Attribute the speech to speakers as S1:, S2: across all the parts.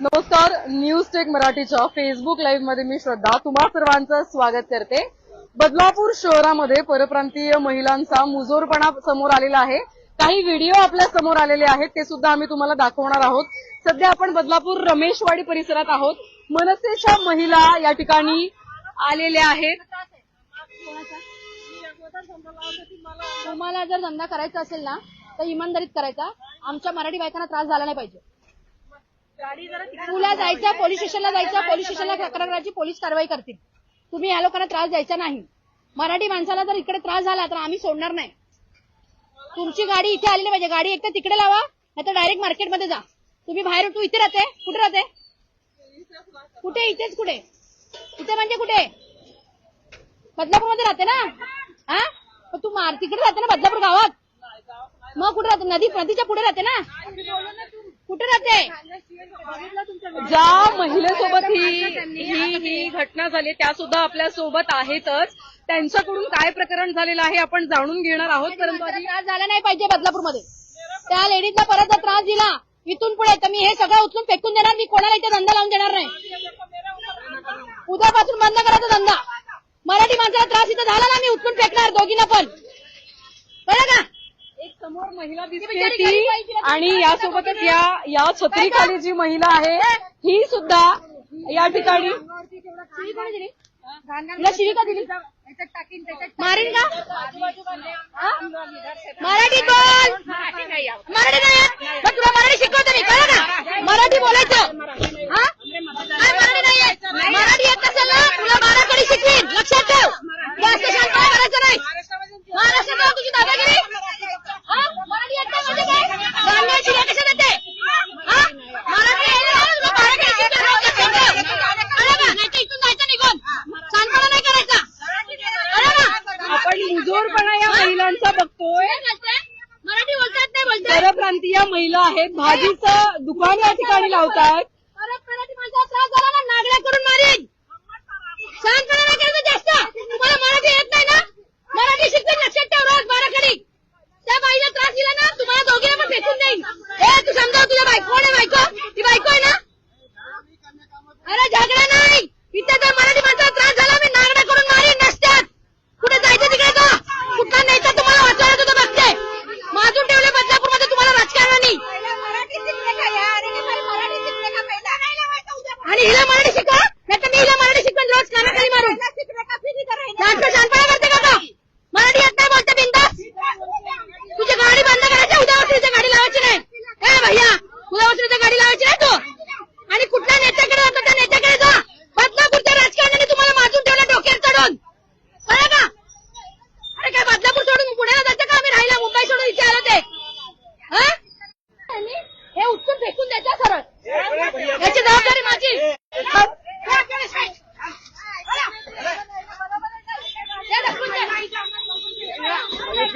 S1: नमस्कार news tech मराठीच्या Facebook लाईव्हमध्ये मी श्रद्धा. तुम्हा सर्वांचं स्वागत करते. बदलापूर शहरामध्ये परप्रांतीय महिलांचा मुजोरपणा समोर आलेला आहे. काही व्हिडिओ आपल्यासमोर आलेले आहेत ते सुद्धा आम्ही तुम्हाला दाखवणार आहोत. सध्या आपण बदलापूर रमेशवाडी परिसरात आहोत. मनसेच्या महिला या ठिकाणी आलेल्या आहेत.
S2: तुम्हाला जर धंदा करायचा असेल ना तर इमानदारीत करायचा. आमच्या मराठी बायकांना त्रास झाला नाही पाहिजे. तुला जायचं पोलीस स्टेशनला जायचं पोलीस स्टेशनला तक्रार करायची पोलीस कारवाई करतील. तुम्ही या लोकांना त्रास द्यायचा नाही. मराठी माणसाला जर इकडे त्रास झाला तर आम्ही सोडणार नाही. तुमची गाडी इथे आलेली पाहिजे. गाडी एक तर तिकडे लावा नाही तर डायरेक्ट मार्केटमध्ये जा. तुम्ही बाहेर तू इथे राहते. कुठे राहते? कुठे? इथेच कुठे? इथे म्हणजे कुठे? बदलापूरमध्ये राहते ना? हा? तू मार तिकडे राहते ना बदलापूर गावात? मग कुठे राहते? नदी नदीच्या पुढे राहते ना? कुठे राहते?
S1: ज्या महिलेसोबत ही ही ही घटना झाली त्या सुद्धा आपल्यासोबत आहेतच. त्यांच्याकडून काय प्रकरण झालेलं आहे आपण जाणून घेणार आहोत परंतु आधी
S2: त्रास झाला नाही पाहिजे बदलापूरमध्ये. त्या लेडीजला परत त्रास दिला इथून पुढे तर मी हे सगळं उचलून फेकून देणार मी कोणाला इथे धंदा लावून देणार नाही. उद्यापासून बंद करायचा धंदा. मराठी माणसाला त्रास इथं झाला ना मी उचलून फेकणार दोघींना पण. कळलं का?
S1: समोर महिला दिसते
S2: बिचारी
S1: ती आणि यासोबतच या या छत्रीखाली जी महिला आहे ही सुद्धा या ठिकाणी
S2: दिली? दिली? मारीन का? मराठी बोल मराठी नाही मग तुला मराठी शिकवतो मी कळलं का मराठी बोलायचं हा काय मराठी नाही येत? मराठी येत नसेल ना तुला बाराकडे शिकवीन लक्षात ठेव जास्त शांतपणा करायचं नाही महाराष्ट्रात जाऊन तुझी दादागिरी हा? मराठी येत नाही म्हणजे काय गांधी शिव्या कशा देते हा? मराठी यायला लागलं, तुला बाराकडे शिकवीन, लक्षात ठेव. कळलं का? नाहीतर इथून जायचं निघून शांतपणा नाही करायचा कळलं का?
S1: आपण मुजोरपणा या महिलांचा बघतोय?
S2: मराठी बोलतात नाही बोलते
S1: परप्रांतीय महिला आहेत. भाजीचं दुकान या ठिकाणी लावतात.
S2: परत मराठी माणसाला त्रास झाला ना नागड्या करून मारीन. शांतपणा नाही करायचं जास्त. तुम्हाला मराठी येत नाही ना? मराठी शिकतो लक्षात ठेव रोज बाराखडी. त्या बाईला त्रास दिला ना तुम्हाला दोघीला पण तू तुझ्या बायको कोण आहे बायको? ती बायको आहे ना? अरे झगडा नाही इथे जर मराठी माणसाला त्रास झाला मी नागडा करून मारीन नसत्यात कुठे जायचं तिकडे जा कुठला नेता तुम्हाला वाचवायला तुझं बघते माजून ठेवले बदलापूरमध्ये तुम्हाला राजकारणाने आणि हिला मराठी शिकवा नाही तर मी हिला मराठी शिकवेन रोज कानाखाली मारून शांत शांतपणा करते का तो? मराठी येत नाही बोलते बिंदास तुझी गाडी बंद करायची उद्या वसुलीची गाडी लावायची नाही काय भैया उद्या वसुलीची गाडी लावायची नाही तू आणि कुठल्या नेत्याकडे जातो त्या नेत्याकडे जा बदलापूरच्या राजकारणाने तुम्हाला माजून ठेवलं डोक्यावर चढून कळलं का अरे काय बदलापूर सोडून पुण्याला जायचं का आम्ही राहिला मुंबई सोडून इथे आलो ते हा? आणि हे उचलून फेकून द्यायचं सरळ याची जबाबदारी माझी हे ढकलून दे. मराठी माणसाला काय झालं ना तुला मी कान पडेल लक्षात ठेव मराठी येत नाही म्हणते, वसुली. मराठी येत नाही. हा, ले, बदलापूरच्या बाहेर जायचं. मराठी येत नाही बोलते,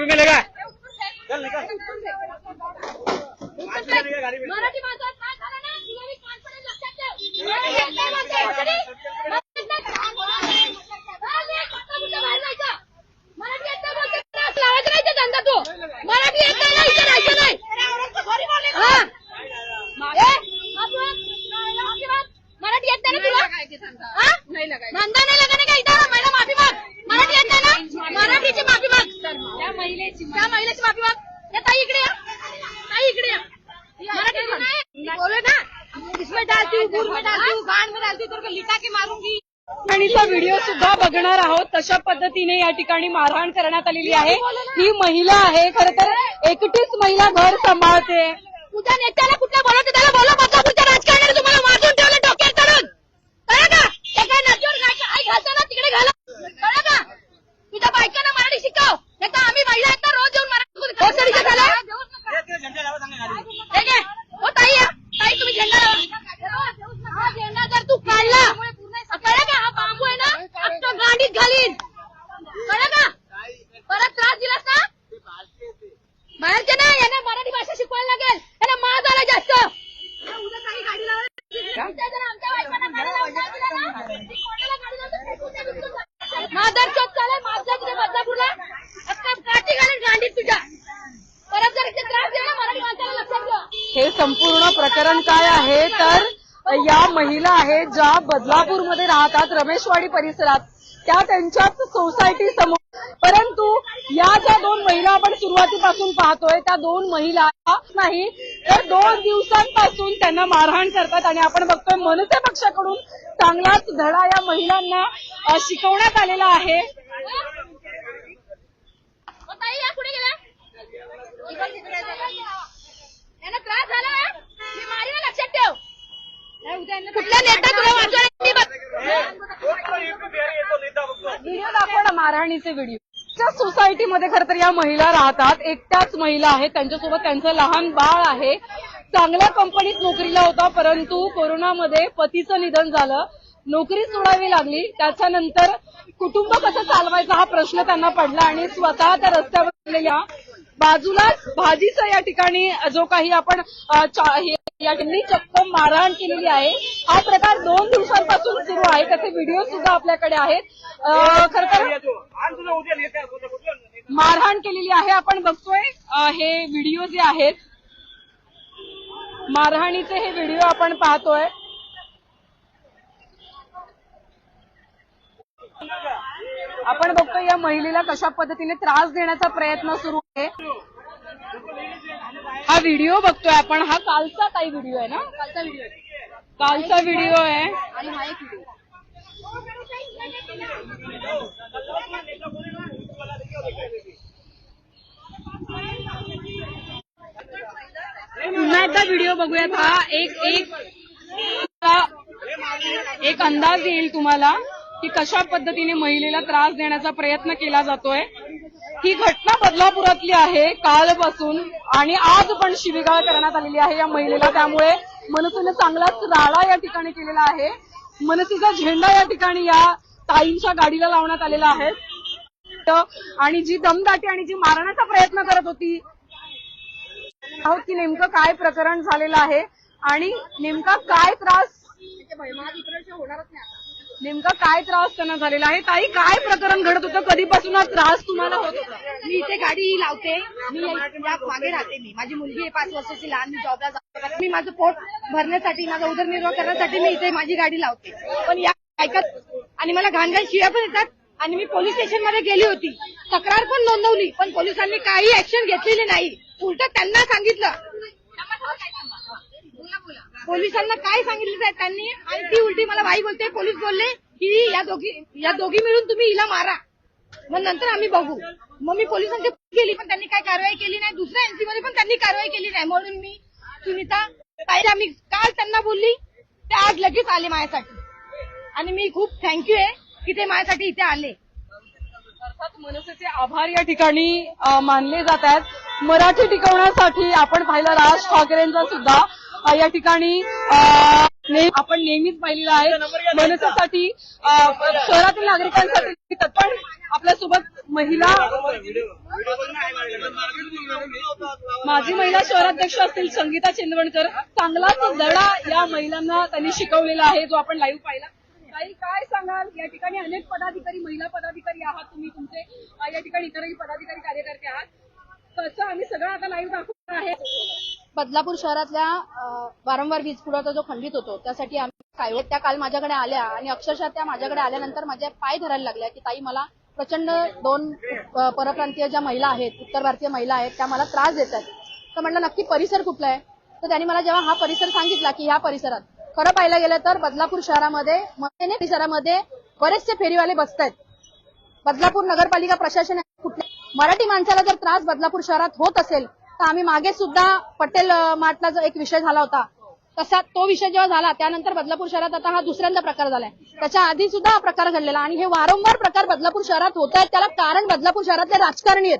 S2: लावायचा नाही ते धंदा तू. मराठी येत नाही ना, इथे राहायचं नाही. हा. ए, आपण, अजिबात. मराठी येत नाही ना तुला? हा? धंदा नाही लगाने का इथं? महिला माफी माग मराठी येत नाही ना मराठीची माफी माग त्या महिलेची या ताई इकडे ताई इकडे बोलो ना इसमें डालती हूँ गुड़ में डालती हूँ गांड में डालती हूँ लिटा के मारूंगी.
S1: व्हिडिओ सुद्धा बघणार आहोत तशा पद्धतीने या ठिकाणी मारहाण करण्यात आलेली आहे. ही महिला आहे खर तर एकटीच महिला घर सांभाळते.
S2: तुझ्या नेत्याला कुठल्या बोलवते त्याला बोलव बदलापूरच्या राजकारणाने तुम्हाला वाजून ठेवलं डोक्यात चढून कळलं का ते काय नदीवर गाय आई घालतो ना तिकडे घाला कळलं का तुझ्या बायकांना मराठी शिकव नाही तर आम्ही महिला आहेत ना रोज येऊन मराठी हो सर इथे झालं ठीक आहे हो ताई या ताई तुम्ही झेंडा लावा हा झेंडा जर तू काढला कळलं का हा बांबू आहे ना अख्खा गांडीत घालीन कळलं का परत त्रास दिलास ना बाहेरचे नाही यांना मराठी भाषा शिकवायला लागेल यांना माज आला जास्त उद्या काही गाडी लावायला इथे जर आमच्या बायकांना गाडी लावून नाही दिलं ना, ती कोणाला गाडी लावून फेकून द्या बिलकुल. मादर चौक चालेल माझ्या तिथे बदलापूरला अख्खा काठी घालीन गांडीत तुझ्या परत जर इथे त्रास दिला ना मराठी माणसाला लक्षात ठेवा
S1: हे संपूर्ण प्रकरण काय आहे? तर या महिला आहेत ज्या बदलापूरमध्ये राहतात रमेशवाडी परिसरात. त्या त्यांच्याच सोसायटी समोर. परंतु या ज्या दोन महिला आपण सुरुवातीपासून पाहतोय त्या दोन महिला नाही तर दोन दिवसांपासून त्यांना मारहाण करतात आणि आपण बघतोय मनसे पक्षाकडून चांगलाच धडा या महिलांना शिकवण्यात आलेला आहे.
S3: त्रास झाला मी मारीन ना, लक्षात ठेव. कुठल्या नेता तुला वाचवण्यासाठी
S1: व्हिडिओ दाखवा ना मारहाणीचे व्हिडिओ त्या सोसायटीमध्ये खरं तर या महिला राहतात. एकट्याच महिला आहेत. त्यांच्यासोबत त्यांचं लहान बाळ आहे. चांगल्या कंपनीत नोकरीला होता परंतु कोरोनामध्ये पतीचं निधन झालं. नोकरी सोडावी लागली त्याच्यानंतर कुटुंब कसं चालवायचा हा प्रश्न त्यांना पडला आणि स्वतः त्या रस्त्यावर असलेल्या बाजूलाच भाजीचा या ठिकाणी जो काही आपण या ठिकाणी चक्क मारहाण केलेली आहे हा प्रकार दोन दिवसांपासून सुरू आहे. त्याचे व्हिडिओ सुद्धा आपल्याकडे आहेत. खर खरं तर मारहाण केलेली आहे. आपण बघतोय हे व्हिडिओ जे आहेत मारहाणीचे हे व्हिडिओ आपण पाहतोय. आपण बघतोय या महिलेला कशा पद्धतीने त्रास देण्याचा प्रयत्न सुरू आहे. हा व्हिडिओ बघतोय आपण. हा कालचा काही व्हिडिओ आहे ना? कालचा व्हिडिओ कालचा व्हिडिओ आहे. आणि हा एक व्हिडिओ. पुन्हा एकदा व्हिडिओ बघूयात. हा एक एक एक अंदाज येईल तुम्हाला. की कशा पद्धतीने महिलेला त्रास देण्याचा प्रयत्न केला जातोय. ही घटना बदलापुरातली आहे कालपासून आणि आज पण शिबिगाळ करण्यात आलेली आहे या महिलेला. त्यामुळे मनसेने चांगलाच राडा या ठिकाणी केलेला आहे. मनसेचा झेंडा या ठिकाणी या ताईंच्या गाडीला लावण्यात आलेला आहे. आणि जी दमदाटी आणि जी मारण्याचा प्रयत्न करत होती आहोत की नेमकं काय प्रकरण झालेलं आहे आणि नेमका काय त्रास नेमका काय त्रास त्यांना झालेला आहे? ताई काय प्रकरण घडत होतं? कधीपासून हा त्रास तुम्हाला होत होता?
S2: मी इथे गाडी लावते. मी या मागे राहते मी. माझी मुलगी आहे पाच वर्षाची लहान मी जॉबला जातो. मी माझं पोट भरण्यासाठी माझा उदरनिर्वाह करण्यासाठी मी इथे माझी गाडी लावते. पण या ऐकत आणि मला घाणघाण शिव्या पण येतात. आणि मी पोलीस स्टेशनमध्ये गेली होती. तक्रार पण नोंदवली. पण पोलिसांनी काही ऍक्शन घेतलेली नाही. उलट त्यांना सांगितलं. पोलिसांना काय सांगितलं साहेब त्यांनी? आणि ती उलटी मला बाई बोलते पोलीस बोलले की या दोघी या दोघी मिळून तुम्ही हिला मारा. मग नंतर आम्ही बघू. मग मी पोलिसांची केली पण त्यांनी काय कारवाई केली नाही. दुसऱ्या एनसी मध्ये पण त्यांनी कारवाई केली नाही. म्हणून मी सुनीता ताई आम्ही काल त्यांना बोलली ते आज लगेच आले माझ्यासाठी. आणि मी खूप थँक्यू आहे की ते माझ्यासाठी इथे आले.
S1: अर्थात मनसेचे आभार या ठिकाणी मानले जात आहेत. मराठी टिकवण्यासाठी आपण पाहिलं राज ठाकरेंचा सुद्धा या ठिकाणी आपण नेहमीच पाहिलेलं आहे. मनसेसाठी शहरातील नागरिकांसाठी पण आपल्यासोबत महिला माजी महिला शहराध्यक्ष असतील संगीता चिंदवणकर. चांगलाच धडा या महिलांना त्यांनी शिकवलेला आहे जो आपण लाईव्ह पाहिला. काही काय सांगाल? या ठिकाणी अनेक पदाधिकारी महिला पदाधिकारी आहात तुम्ही तुमचे. या ठिकाणी इतरही पदाधिकारी कार्यकर्ते आहात. तसं आम्ही सगळं आता लाईव्ह दाखवणार आहे.
S2: बदलापूर शहरातल्या वारंवार वीज पुरवठा जो खंडित होतो त्यासाठी आम्ही त्या काल माझ्याकडे आल्या आणि अक्षरशः त्या माझ्याकडे आल्यानंतर माझ्या पाय धरायला लागल्या की ताई मला प्रचंड दोन परप्रांतीय ज्या महिला आहेत उत्तर भारतीय महिला आहेत त्या मला त्रास देत आहेत. तर म्हटलं नक्की परिसर कुठला आहे? तर त्यांनी मला जेव्हा हा परिसर सांगितला की ह्या परिसरात खरं पाहायला गेलं तर बदलापूर शहरामध्ये मतेने परिसरामध्ये बरेचसे फेरीवाले बसत आहेत बदलापूर नगरपालिका प्रशासन कुठल्या मराठी माणसाला जर त्रास बदलापूर शहरात होत असेल आता आम्ही मागे सुद्धा पटेल मार्टला जो एक विषय झाला होता तसा तो विषय जेव्हा झाला त्यानंतर बदलापूर शहरात आता हा दुसऱ्यांदा प्रकार झालाय. त्याच्या आधी सुद्धा हा प्रकार घडलेला आणि हे वारंवार प्रकार बदलापूर शहरात होत आहेत त्याला कारण बदलापूर शहरातले राजकारणी आहेत.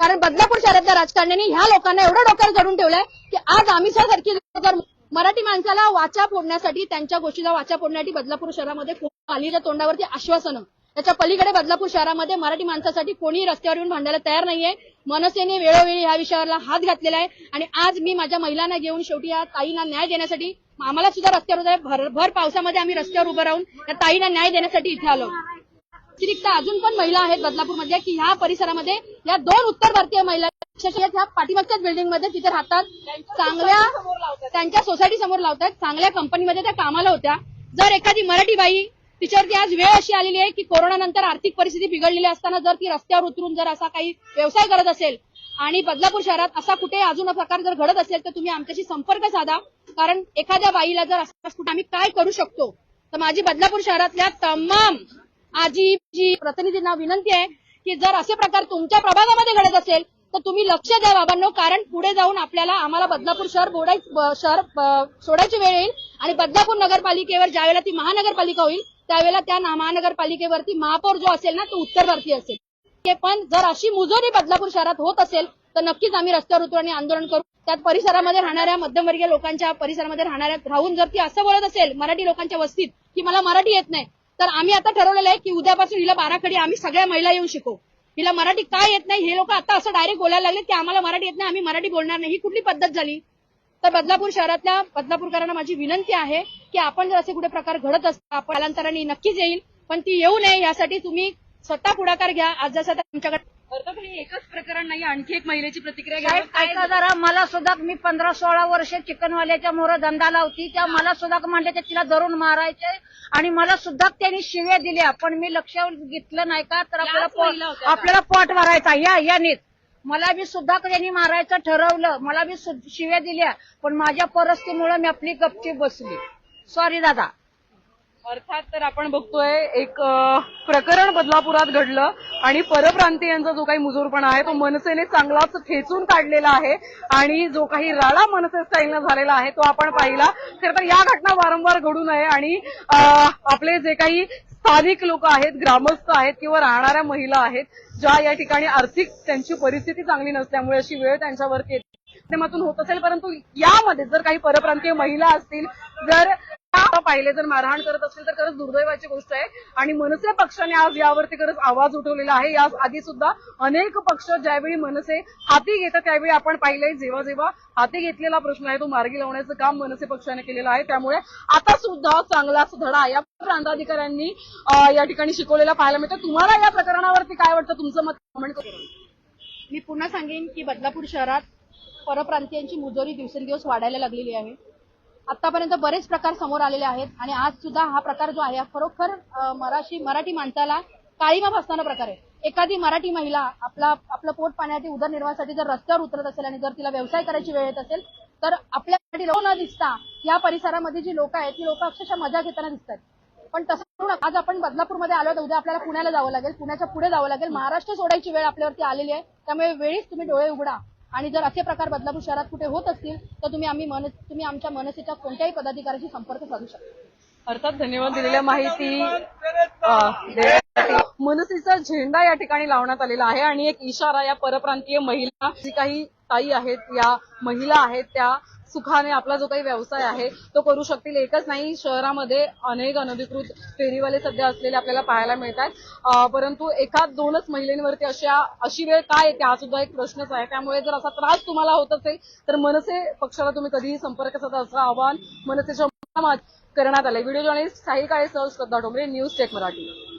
S2: कारण बदलापूर शहरातल्या राजकारण्यांनी ह्या लोकांना एवढं डोक्यावर धरून ठेवलंय की आज आम्ही सारखी जर मराठी माणसाला वाचा फोडण्यासाठी त्यांच्या गोष्टीला वाचा फोडण्यासाठी बदलापूर शहरामध्ये खूप आलीच्या तोंडावरती आश्वासनं त्याच्या पलीकडे बदलापूर शहरामध्ये मराठी माणसासाठी कोणी रस्त्यावर येऊन भांडायला तयार नाहीये. मनसेने वेळोवेळी या विषयाला हात घातलेला आहे. आणि आज मी माझ्या महिलांना घेऊन शेवटी या ताईंना न्याय देण्यासाठी आम्हाला सुद्धा रस्त्यावर उभं भर भर पावसामध्ये आम्ही रस्त्यावर उभं राहून या ताईंना न्याय देण्यासाठी इथे आलो. अतिरिक्त अजून पण महिला आहेत बदलापूरमध्ये की ह्या परिसरामध्ये या दोन उत्तर भारतीय महिला ह्या पाठीमागच्याच बिल्डिंगमध्ये तिथे राहतात. चांगल्या त्यांच्या सोसायटी समोर लावतात चांगल्या कंपनीमध्ये त्या कामाला होत्या. जर एखादी मराठी बाई तिच्यावरती आज वेळ अशी आलेली आहे की कोरोनानंतर आर्थिक परिस्थिती बिघडलेली असताना जर ती रस्त्यावर उतरून जर असा काही व्यवसाय करत असेल आणि बदलापूर शहरात असा कुठे अजून प्रकार जर घडत असेल तर तुम्ही आमच्याशी संपर्क साधा. कारण एखाद्या बाईला जर असं कुठे आम्ही काय करू शकतो? तर माझी बदलापूर शहरातल्या तमाम आजी जी प्रतिनिधींना विनंती आहे की जर असे प्रकार तुमच्या प्रभागामध्ये घडत असेल तर तुम्ही लक्ष द्या बाबांनो. कारण पुढे जाऊन आपल्याला आम्हाला बदलापूर शहर बोडाय शहर सोडायची वेळ येईल आणि बदलापूर नगरपालिकेवर ज्यावेळेला ती महानगरपालिका होईल त्यावेळेला त्या महानगरपालिकेवरती महापौर जो असेल ना तो उत्तर भारतीय असेल. ते पण जर अशी मुजोरी बदलापूर शहरात होत असेल तर नक्कीच आम्ही रस्त्यावर उतरू आणि आंदोलन करू. त्यात परिसरामध्ये राहणाऱ्या मध्यमवर्गीय लोकांच्या परिसरामध्ये राहणाऱ्या राहून जर ती असं बोलत असेल मराठी लोकांच्या वस्तीत की मला मराठी येत नाही तर आम्ही आता ठरवलेलं आहे की उद्यापासून हिला बाराखडी आम्ही सगळ्या महिला येऊन शिकवू हिला मराठी काय येत नाही हे लोक आता असं डायरेक्ट बोलायला लागले की आम्हाला मराठी येत नाही आम्ही मराठी बोलणार नाही. ही कुठली पद्धत झाली? तर बदलापूर शहरातल्या बदलापूरकरांना माझी विनंती आहे की आपण जर असे कुठे प्रकार घडत असतात आपण कालांतराने नक्कीच येईल पण ती येऊ नये यासाठी तुम्ही स्वतः पुढाकार घ्या. आज जसं तुमच्याकडे
S1: हे एकच प्रकरण नाही आणखी एक महिलेची प्रतिक्रिया
S4: ऐका जरा मला सुद्धा मी पंधरा सोळा वर्ष चिकनवाल्याच्या मोर धंदा लावती त्या मला सुद्धा म्हणले ते तिला धरून मारायचे आणि मला सुद्धा त्यांनी शिव्या दिल्या पण मी लक्ष घेतलं नाही का? तर आपल्याला? आपल्याला पोट भरायचा या यानेच मला बी सुद्धा त्यांनी मारायचं ठरवलं. मला बी शिव्या दिल्या. पण माझ्या परिस्थितीमुळे मी आपली गपचीप बसली. सॉरी दादा.
S1: अर्थात तर आपण बघतोय एक प्रकरण बदलापुरात घडलं आणि परप्रांतीयांचा जो काही मुजोरपणा आहे तो मनसेने चांगलाच खेचून काढलेला आहे आणि जो काही राडा मनसे स्टाईलनं झालेला आहे तो आपण पाहिला. खरं तर या घटना वारंवार घडू नये आणि आपले जे काही स्थानिक लोक आहेत ग्रामस्थ आहेत किंवा राहणाऱ्या महिला आहेत ज्या या ठिकाणी आर्थिक त्यांची परिस्थिती चांगली नसल्यामुळे अशी वेळ त्यांच्यावरती येते. माध्यमातून होत असेल परंतु यामध्ये जर काही परप्रांतीय महिला असतील जर आता पाहिले जर मारहाण करत असतील तर खरंच दुर्दैवाची गोष्ट आहे. आणि मनसे पक्षाने आज यावरती खरंच आवाज उठवलेला आहे. या आधी सुद्धा अनेक पक्ष ज्यावेळी मनसे हाती घेतात त्यावेळी आपण पाहिलंय जेव्हा जेव्हा हाती घेतलेला प्रश्न आहे तो मार्गी लावण्याचं काम मनसे पक्षाने केलेलं आहे. त्यामुळे आता सुद्धा चांगलाच धडा या प्रांताधिकाऱ्यांनी या ठिकाणी शिकवलेला पाहायला मिळतं तुम्हाला या प्रकरणावरती काय वाटतं? तुमचं मत कमेंट करून.
S2: मी पुन्हा सांगेन की बदलापूर शहरात परप्रांतीयांची मुजोरी दिवसेंदिवस वाढायला लागलेली आहे. आतापर्यंत बरेच प्रकार समोर आलेले आहेत आणि आज सुद्धा हा प्रकार जो आहे खरोखर मराठी मराठी माणसाला काळीमा फासणारा प्रकार आहे. एखादी मराठी महिला आपला आपलं पोट पाण्यासाठी उदरनिर्वाहासाठी जर रस्त्यावर उतरत असेल आणि जर तिला व्यवसाय करायची वेळ येत असेल तर आपल्या लोक न दिसता या परिसरामध्ये जी लोक आहेत ती लोक अक्षरशः मजा घेताना दिसतात. पण तसं करून आज आपण बदलापूरमध्ये आलो तर उद्या आपल्याला पुण्याला जावं लागेल. पुण्याच्या पुढे जावं लागेल. महाराष्ट्र सोडायची वेळ आपल्यावरती आलेली आहे. त्यामुळे वेळीच तुम्ही डोळे उघडा. आणि जर असे प्रकार बदलापूर शहरात कुठे होत असतील तर तुम्ही आम्ही मन तुम्ही आमच्या मनसेच्या कोणत्याही पदाधिकाऱ्याशी संपर्क साधू शकता.
S1: अर्थात धन्यवाद दिलेल्या माहिती मनसेचा झेंडा या ठिकाणी लावण्यात आलेला आहे आणि एक इशारा या परप्रांतीय महिला जी काही ताई आहेत या महिला आहेत त्या सुखाने आपला जो काही व्यवसाय आहे तो करू शकतील. एकच नाही शहरामध्ये अनेक अनधिकृत फेरीवाले सध्या असलेले आपल्याला पाहायला मिळतात परंतु एखाद दोनच महिलांवरती अशा अशी वेळ काय येते? हा सुद्धा एक प्रश्नच आहे. त्यामुळे जर असा त्रास तुम्हाला होत असेल तर मनसे पक्षाला तुम्ही कधीही संपर्क साधा. असं आवाहन मनसेच्या करण्यात आलंय. व्हिडिओ जर्नलिस्ट साहिल काळेसह श्रद्धा ठोंबरे न्यूज टेक मराठी.